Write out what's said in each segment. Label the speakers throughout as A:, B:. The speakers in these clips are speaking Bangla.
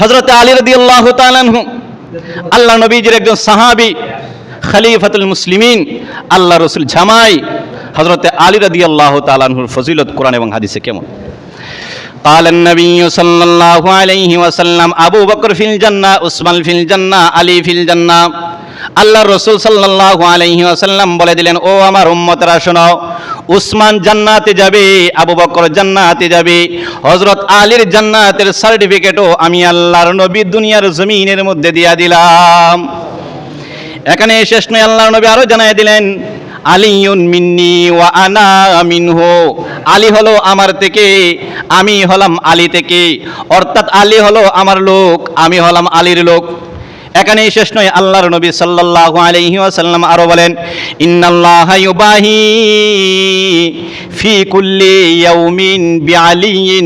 A: হজরত আলী রদি আল্লাহ তালানহু আল্লাহ নবীজির একজন সাহাবি খলিফাতুল মুসলিমিন আল্লাহ রসুল জামাই হজরত আলী রদি আল্লাহ তালানহুর ফজিলত কোরআন এবং হাদিসে কেমন قال النبي صلى الله عليه وسلم أبو بكر في الجنة عثمان في الجنة علي في الجنة আল্লাহ রসুল সাল্লাল্লাহু আলাইহি ওয়াসাল্লাম বলে দিলেন, ও আমার উম্মতরা, শোনো, উসমান জান্নাতে যাবে, আবু বকর জান্নাতে যাবে হজরত আলীর জান্নাতের সার্টিফিকেটও আমি আল্লাহর নবী দুনিয়ার জমিনের মধ্যে দিয়া দিলাম। এখানে শেষ নয়, আল্লাহর নবী আরও জানাই দিলেন, আলিউন মিন্নি ওয়া আনা মিনহু। আলী হলো আমার থেকে, আমি হলাম আলী থেকে। অর্থাৎ আলী হলো আমার লোক, আমি হলাম আলীর লোক। এখানেই শেষ নয়, আল্লাহর নবী সাল্লাল্লাহু আলাইহি ওয়াসাল্লাম আরও বলেন, ইন্নাল্লাহ ইউবাহি ফি কুল্লি ইয়াউমিন বিআলিয়িন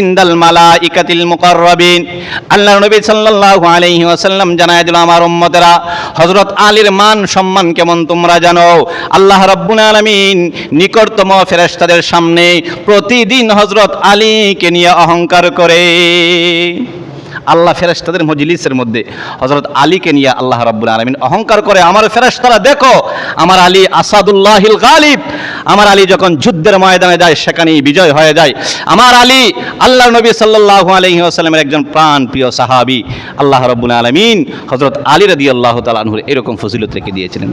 A: ইন্দাল মালাইকাতিল মুকাররাবিন। আল্লাহর নবী সাল্লাল্লাহু আলাইহি ওয়াসাল্লাম জানায় দিল, আমার উম্মতেরা, হযরত আলীর মান সম্মান কেমন তোমরা জানো? আল্লাহ রাব্বুল আলামিন নিকটতম ফেরেশতাদের সামনে প্রতিদিন হযরত আলীকে নিয়ে অহংকার করে। আল্লাহ ফেরেশতাদের মজলিসের মধ্যে। হজরত আলীকে নিয়ে আল্লাহ রাব্বুল আলমিন অহংকার করে, আমার ফেরেশতারা, দেখো, আমার আলী আসাদুল্লাহিল গালিব। আমার আলী যখন যুদ্ধের ময়দানে যায়, সেখানেই বিজয় হয়ে যায়। আমার আলী আল্লাহ নবী সাল্লাল্লাহু আলাইহি ওয়াসাল্লামের একজন প্রাণ প্রিয় সাহাবী। আল্লাহ রাব্বুল আলমিন হজরত আলী রাদিয়াল্লাহু তাআলা আনহুর এরকম ফজিলত রেখে দিয়েছিলেন।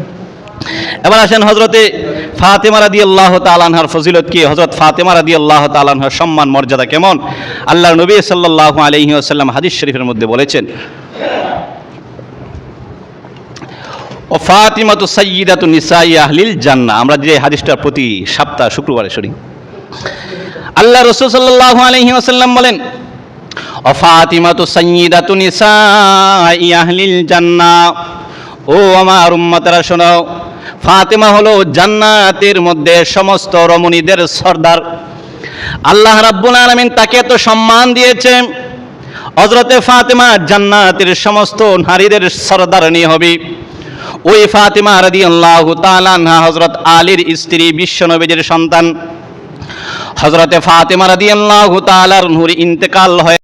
A: এবার আসেন হজরতে ফাতেমা রাদি আল্লাহ তালানহার ফজিলত কি? হজরত ফাতেমা রাদি আল্লাহ তালানহার সম্মান, মর্যাদা কেমন? আল্লাহ নবী সাল্লাহ আলহি আসাল্লাম হাদিস শরীফের মধ্যে বলেছেন, ও ফাতিমা তো সৈয়দা তো নিসাই আহলিল জান্না আমরা যে হাদিসটার প্রতি সপ্তাহ, শুক্রবারে শুনি আল্লাহ রসুল সাল্লাহ আলহি আসাল্লাম বলেন, ও ফাতিমা তো সৈয়দা তো নিসাই আহলিল জান্না ও আমার উম্মতরা শোনো ফাতেমা হলো জান্নাতের মধ্যে সমস্ত রমণীদের সর্দার। আল্লাহ রাব্বুল আলামিন তাকে এত সম্মান দিয়েছে হজরতে ফাতেমা জান্নাতের সমস্ত নারীদের সর্দারণী হবে। ওই ফাতেমা রাদিয়াল্লাহু তাআলা আনহা হজরত আলীর স্ত্রী বিশ্বনবীর সন্তান। হজরতে ফাতেমা রাদিয়াল্লাহু তাআলার নূর ইন্তেকাল হয়ে।